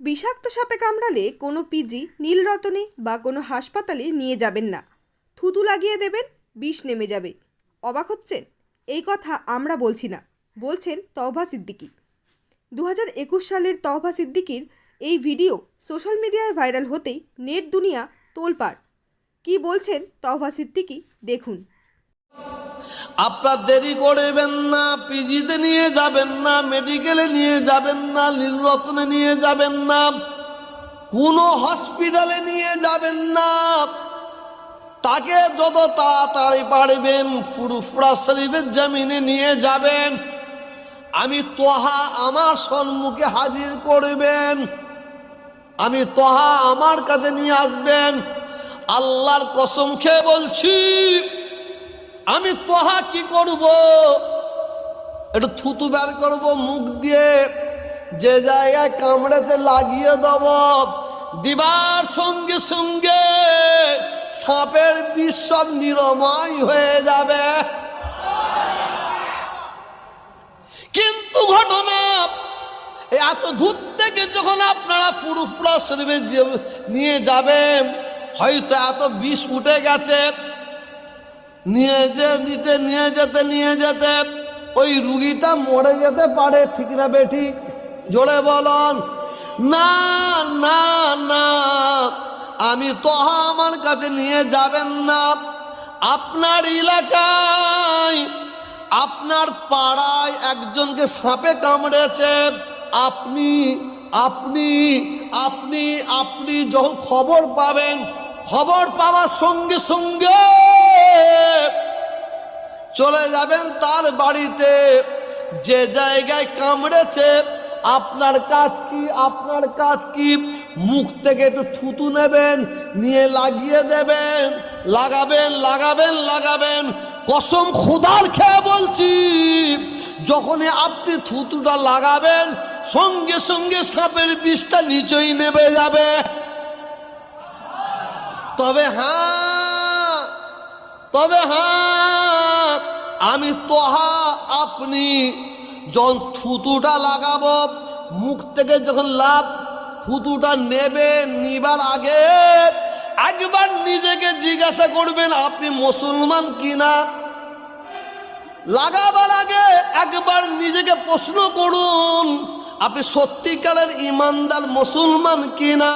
বিষাক্ত সাপে কামড়ালে কোনো পিজি, নীলরতনে বা কোনো হাসপাতালে নিয়ে যাবেন না। থুতু লাগিয়ে দেবেন, বিষ নেমে যাবে। অবাক হচ্ছেন? এই কথা আমরা বলছি না, বলছেন তহবা সিদ্দিকী। দু সালের তহবা সিদ্দিকির এই ভিডিও সোশ্যাল মিডিয়ায় ভাইরাল হতেই নেট দুনিয়া তোলপাড়। কি বলছেন তহবা সিদ্দিকী? দেখুন। আপনার দেরি করবেন না, পিজিতে নিয়ে যাবেন না, মেডিকেলে নিয়ে যাবেন না নীলরত্নে নিয়ে যাবেন না, কোনো হসপিটালে নিয়ে যাবেন না। তাকে যত তাড়াতাড়ি পারবেন, ফুরফুরা শরীফের জমিনে নিয়ে যাবেন। আমি তোহা আমার সম্মুখে হাজির করবেন। আমি তোহা আমার কাছে নিয়ে আসবেন। আল্লাহর কসম খেয়ে বলছি আমি তোহা কি করব? একটু থুতু বের করব মুখ দিয়ে। যে জায়গায় কামড়েছে লাগিয়ে দেব। দিবার সঙ্গে সঙ্গে সাপের বিষ সব নিরময় হয়ে যাবে। কিন্তু ঘটনা এত দূর থেকে যখন আপনারা পুরুষরা শরীফে নিয়ে যাবেন হয়তো এত বিষ উঠে গেছে। নিয়ে যে নিতে, নিয়ে যেতে নিয়ে যেতে, ওই রুগীটা মরে যেতে পারে, ঠিক না বেঠি? জোরে বলন। না না না, আমি তো আমার কাছে নিয়ে যাবেন না। আপনার এলাকায়, আপনার পাড়ায় একজনকে সাপে কামড়েছে। আপনি আপনি আপনি আপনি যখন খবর পাবেন, খবর পাওয়ার সঙ্গে সঙ্গে চলে যাবেন তার বাড়িতে। যে জায়গায় কামড়েছে, আপনার কাজ কি, আপনার কাজ কি? মুখ থেকে একটু থুতু নেবেন, নিয়ে লাগিয়ে দেবেন। লাগাবেন লাগাবেন লাগাবেন। কসম খোদার খেয়ে বলছি, যখনই আপনি থুতুটা লাগাবেন, সঙ্গে সঙ্গে সাপের বিষটা নিচেই নেমে যাবে। তবে হ্যাঁ তবে হ্যাঁ। আমি তোহা আপনি যখন থুতুটা লাগাবো, মুখ থেকে যখন লাভ থুতুটা নেবে নিবার আগে একবার নিজেকে জিজ্ঞাসা করবেন, আপনি মুসলমান কিনা? লাগাবার আগে একবার নিজেকে প্রশ্ন করুন, আপনি সত্যিকারের ইমানদার মুসলমান কিনা?